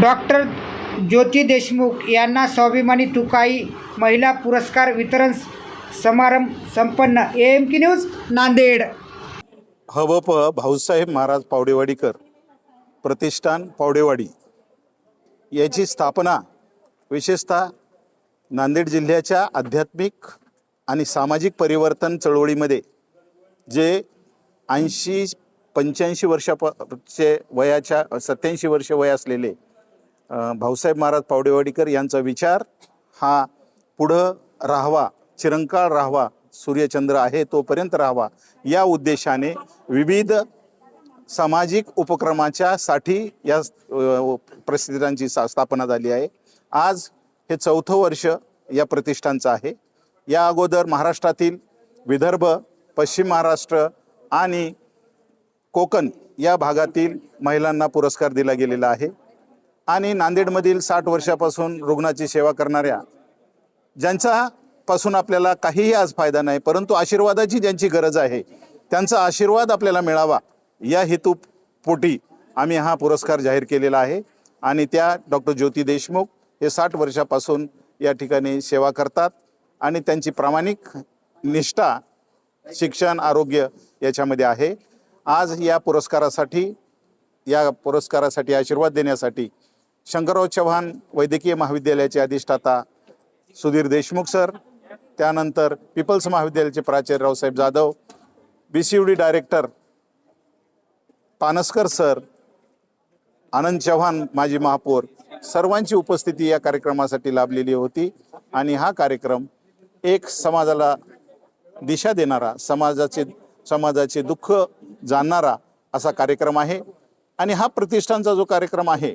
Doctor ज्योती देशमुख यांना स्वाभिमानी तुकाई महिला पुरस्कार वितरण समारंभ संपन्न. A M K news Nanded. हबप Bhausaheb Maharaj Pawadewadikar प्रतिष्ठान पावडेवाडी याची स्थापना विशेषतः नांदेड जिल्ह्याच्या आध्यात्मिक आणि सामाजिक परिवर्तन चळवळीमध्ये जे ऐंशी पंच्याऐंशी वर्षाचे वयाच्या सत्याऐंशी वर्ष वय असलेले भाऊसाहेब महाराज पावडेवाडीकर यांचा विचार हा पुढं राहावा चिरंकाळ राहावा सूर्यचंद्र आहे तोपर्यंत राहावा या उद्देशाने विविध सामाजिक उपक्रमाच्या साठी या अ, प्रतिष्ठानची सा- स्थापना झाली आहे. आज हे चौथं वर्ष या प्रतिष्ठानचं आहे. या अगोदर महाराष्ट्रातील विदर्भ पश्चिम महाराष्ट्र आणि कोकण या भागातील महिलांना पुरस्कार दिला गेलेला आहे. आणि नांदेडमधील साठ वर्षापासून रुग्णाची सेवा करणाऱ्या ज्यांचा पासून आपल्याला काहीही आज फायदा नाही परंतु आशीर्वादाची ज्यांची गरज आहे त्यांचा आशीर्वाद आपल्याला मिळावा या हेतू पोटी आम्ही हा पुरस्कार जाहीर केलेला आहे. आणि त्या डॉक्टर ज्योती देशमुख हे साठ वर्षापासून या ठिकाणी सेवा करतात आणि त्यांची प्रामाणिक निष्ठा शिक्षण आरोग्य याच्यामध्ये आहे. आज या पुरस्कारासाठी या पुरस्कारासाठी आशीर्वाद देण्यासाठी शंकरराव चव्हाण वैद्यकीय महाविद्यालयाचे अधिष्ठाता सुधीर देशमुख सर त्यानंतर पीपल्स महाविद्यालयाचे प्राचार्य Raosaheb Jadhav B C D director Panaskar sir Anand Chavan माजी महापौर सर्वांची उपस्थिती या कार्यक्रमासाठी लाभलेली होती आणि हा कार्यक्रम एक समाजाला दिशा देणारा समाजाचे समाजाचे दुःख जाणणारा असा कार्यक्रम आहे. आणि हा प्रतिष्ठानचा जो कार्यक्रम आहे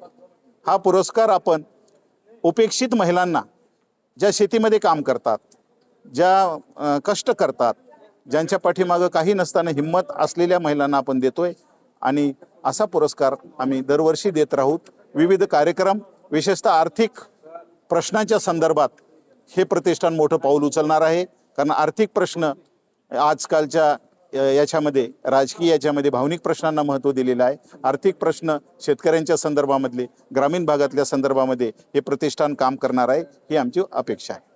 हा पुरस्कार आपण उपेक्षित महिलांना ज्या शेतीमध्ये काम करतात ज्या कष्ट करतात ज्यांच्या पाठीमागं काही नसताना हिंमत असलेल्या महिलांना आपण देतोय आणि असा पुरस्कार आम्ही दरवर्षी देत राहूत विविध कार्यक्रम विशेषतः आर्थिक प्रश्नाच्या संदर्भात हे प्रतिष्ठान मोठं पाऊल उचलणार आहे. कारण आर्थिक प्रश्न आजकालच्या याच्यामध्ये राजकीय याच्यामध्ये भावनिक प्रश्नांना महत्त्व दिलेलं आहे. आर्थिक प्रश्न शेतकऱ्यांच्या संदर्भामधले ग्रामीण भागातल्या संदर्भामध्ये हे प्रतिष्ठान काम करणार आहे ही आमची अपेक्षा आहे.